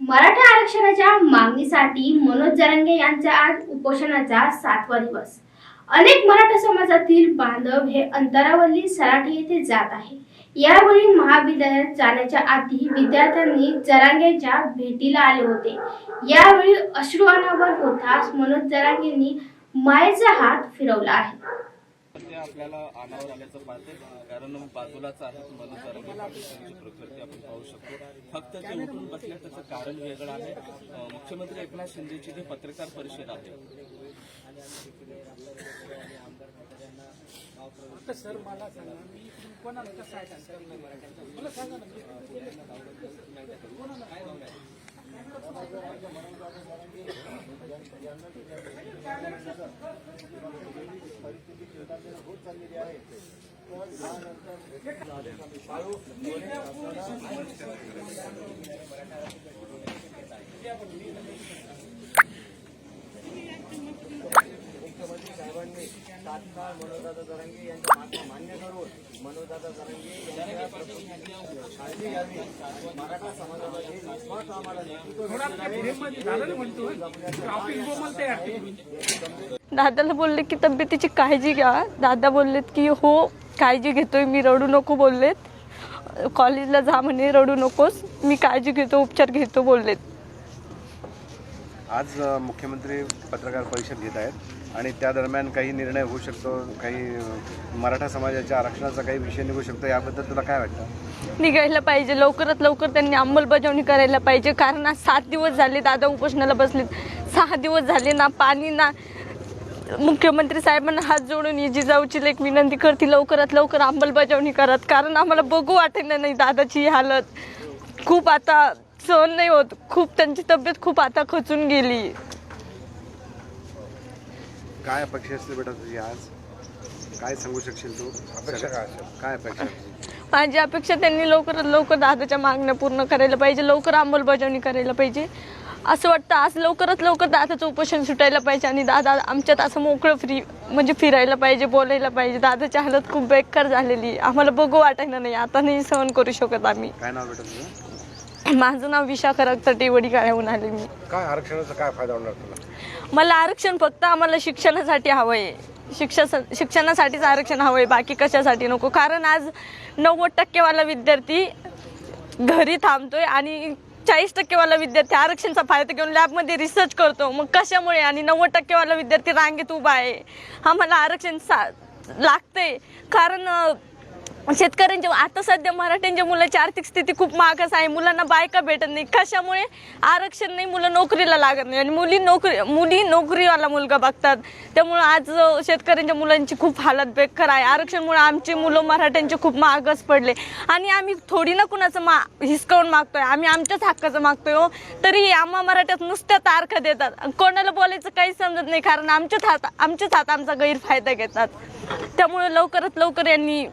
मराठा आरक्षणाच्या मागणीसाठी मनोज जरंगे यांचा आज उपोषणाचा सातवा दिवस. अनेक मराठा समाजातील बांधव हे अंतरावरील सराठी येथे जात आहे. यावेळी महाविद्यालयात जाण्याच्या आधी विद्यार्थ्यांनी जरांगेच्या भेटीला आले होते. यावेळी अश्रू अनावर होताच मनोज जरांगेंनी मायेचा हात फिरवला आहे. आपल्याला अनावर आल्याचं पाहते कारण बाजूलाच आहे तुम्हाला जरांगे पाटील प्रकृती आपण पाहू शकतो. फक्त ते उठून बसले त्याचं कारण वेगळं आहे. मुख्यमंत्री एकनाथ शिंदेची जी पत्रकार परिषद आहे. सर मला सांगा. मी कोणाला कसं आहे मला सांगा ना मी आहे. साहेबांनी तात्काळ मनोजदादा जरांगे यांच्या मागण्या मान्य करून मनोजदादा जरांगे यांच्या काळजी घ्यावी मराठा समाजाला हे निस्वार्थ आम्हाला नेतृत्व दादाला बोलले की तब्येतीची काळजी घ्या. दादा बोललेत की हो काळजी घेतोय मी रडू नको बोललेत. कॉलेजला जा म्हणे रडू नकोस मी काळजी घेतो उपचार घेतो बोललेत. आज मुख्यमंत्री पत्रकार परिषद घेत आहेत. आणि त्या दरम्यान काही निर्णय होऊ शकतो काही मराठा समाजाच्या आरक्षणाचा काही विषय निघू शकतो याबद्दल तुला काय वाटतं? निघायला पाहिजे. लवकरात लवकर त्यांनी अंमलबजावणी करायला पाहिजे. कारण आज सात दिवस झाले दादा उपोषणाला बसलेत. सहा दिवस झाले ना पाणी ना मुख्यमंत्री साहेबांना हात जोडून ही जिजाऊची एक विनंती करते लवकरात लवकर अंमलबजावणी करत कारण आम्हाला बघू वाटेना नाही दादाची हालत. खूप आता सहन नाही होत. खूप त्यांची तब्येत खूप आता खचून गेली. काय अपेक्षा असते बेटा तुझी आज? काय सांगू शकशील तू? अपेक्षा काय काय अपेक्षा? माझी अपेक्षा त्यांनी लवकरात लवकर दादाच्या मागण्या पूर्ण करायला पाहिजे लवकर अंमलबजावणी करायला पाहिजे. असं वाटतं आज लवकरात लवकर दादाचं उपोषण सुटायला पाहिजे आणि दादा आमच्यात असं मोकळं फ्री म्हणजे फिरायला पाहिजे बोलायला पाहिजे. दादाची हालत खूप बेकार झालेली आहे. आम्हाला बघू वाटायला नाही. आता नाही सहन करू शकत आम्ही. काय नाव बेटा तुझं? माझं नाव विशाखा रक्तटी वडी काढून आले मी. काय आरक्षणाचा काय फायदा होणार तुला? मला आरक्षण फक्त आम्हाला शिक्षणासाठी हवं आहे शिक्षा शिक्षणासाठीच आरक्षण हवं आहे बाकी कशासाठी नको. कारण आज नव्वद टक्केवाला विद्यार्थी घरी थांबतोय आणि चाळीस टक्केवाला विद्यार्थी आरक्षणचा फायदा घेऊन लॅबमध्ये रिसर्च करतो. मग कशामुळे? आणि नव्वद टक्केवाला विद्यार्थी रांगेत उभा आहे. आम्हाला आरक्षण सा लागतंय. कारण शेतकऱ्यांच्या आता सध्या मराठ्यांच्या मुलाची आर्थिक स्थिती खूप मागास आहे. मुलांना बायका भेटत नाही कशामुळे? आरक्षण नाही मुलं नोकरीला लागत नाही. आणि मुली नोकरी मुली नोकरीवाला मुलगा बघतात. त्यामुळं आज शेतकऱ्यांच्या मुलांची खूप हालत बेकार आहे. आरक्षणमुळे आमची मुलं मराठ्यांचे खूप मागच पडले. आणि आम्ही थोडी ना कुणाचं मा हिसकावून मागतोय. आम्ही आमच्याच हक्काचं मागतोय हो. तरी आम्हा मराठ्यात नुसत्या तारखा देतात. कोणाला बोलायचं काही समजत नाही. कारण आमच्याच हात आमच्याच हात आमचा गैरफायदा घेतात. त्यामुळे लवकरात लवकर यांनी